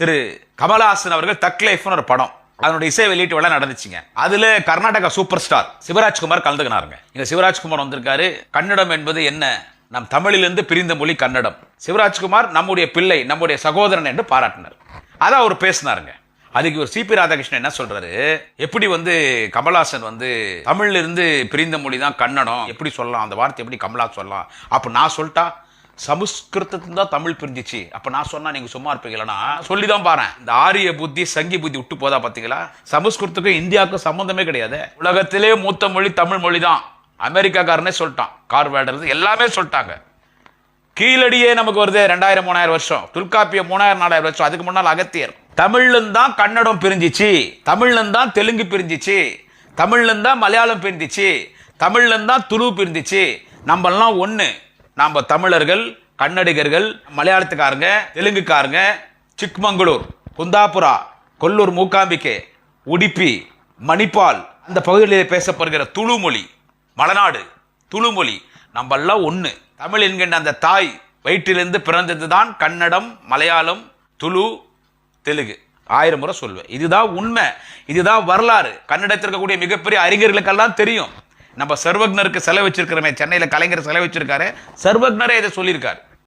திரு கமலாசன் அவர்கள் தக் லைஃப்னு ஒரு படம். அதனுடைய இசை வெளியீட்டு விழா நடந்துச்சுங்க. அதுல கர்நாடகா சூப்பர் ஸ்டார் சிவராஜ்குமார் கலந்துக்கினாருங்க. இங்க சிவராஜ்குமார் வந்திருக்காரு. கன்னடம் என்பது என்ன? நம் தமிழிலிருந்து பிரிந்த மொழி கன்னடம். சிவராஜ்குமார் நம்முடைய பிள்ளை நம்முடைய சகோதரன் என்று பாராட்டினார். அதை அவர் பேசினாருங்க. அதுக்கு ஒரு சிபி ராதாகிருஷ்ணன் என்ன சொல்றாரு? எப்படி வந்து கமல்ஹாசன் வந்து தமிழ்ல இருந்து பிரிந்த மொழி தான் கன்னடம்? எப்படி சொல்லலாம்? அந்த வார்த்தை எப்படி கமலா சொல்லலாம்? அப்ப நான் சொல்லிட்டா சமஸ்கிருதத்துல தான் தமிழ் பிரிஞ்சிச்சு. அப்ப நான் சொன்னா நீங்க சும்மா இருப்பீங்களா? சொல்லி தான் பாரு இந்த ஆரிய புத்தி சங்கி புத்தி விட்டு போதா பாத்தீங்களா? சமஸ்கிருத்துக்கும் இந்தியாவுக்கும் சம்பந்தமே கிடையாது. உலகத்திலே மூத்த மொழி தமிழ் மொழி தான் அமெரிக்காக்காரனே சொல்லிட்டான். கார்வேடர் எல்லாமே சொல்லிட்டாங்க. கீழடியே நமக்கு வருது ரெண்டாயிரம் மூணாயிரம் வருஷம். தொல்காப்பியம் மூணாயிரம் நாலாயிரம் வருஷம். அதுக்கு முன்னால் அகத்தியர். தமிழ்ல தான் கன்னடம் பிரிஞ்சிச்சு. தமிழ்ல தான் தெலுங்கு பிரிஞ்சிச்சு. தமிழ்ல தான் மலையாளம் பிரிஞ்சிச்சு. தமிழ்ல தான் துளு பிரிஞ்சிச்சு. நம்மெல்லாம் ஒன்று நாம் தமிழர்கள் கன்னடிகர்கள் மலையாளத்துக்காரங்க தெலுங்குக்காரங்க சிக்மங்களூர் குந்தாபுரா கொல்லூர் மூகாம்பிகே உடுப்பி மணிப்பால் அந்த பகுதிகளில் பேசப்படுகிற துளு மொழி மலநாடு துளு மொழி நம்மெல்லாம் ஒன்று தமிழ் என்கின்ற அந்த தாய் வயிற்றிலிருந்து பிறந்தது தான் கன்னடம் மலையாளம் துளு தெலுங்கு. ஆயிரம் முறை சொல்வேன் இதுதான் உண்மை. இதுதான் வரலாறு. கன்னடத்தில் இருக்கக்கூடிய மிகப்பெரிய அறிஞர்களுக்கெல்லாம் தெரியும். நம்ம சர்வக்னருக்கு செலவு வச்சிருக்கிறோமே சென்னையில் கலைஞர் செலவு வச்சிருக்காரு சர்வக்னரே இதை சொல்லியிருக்காரு.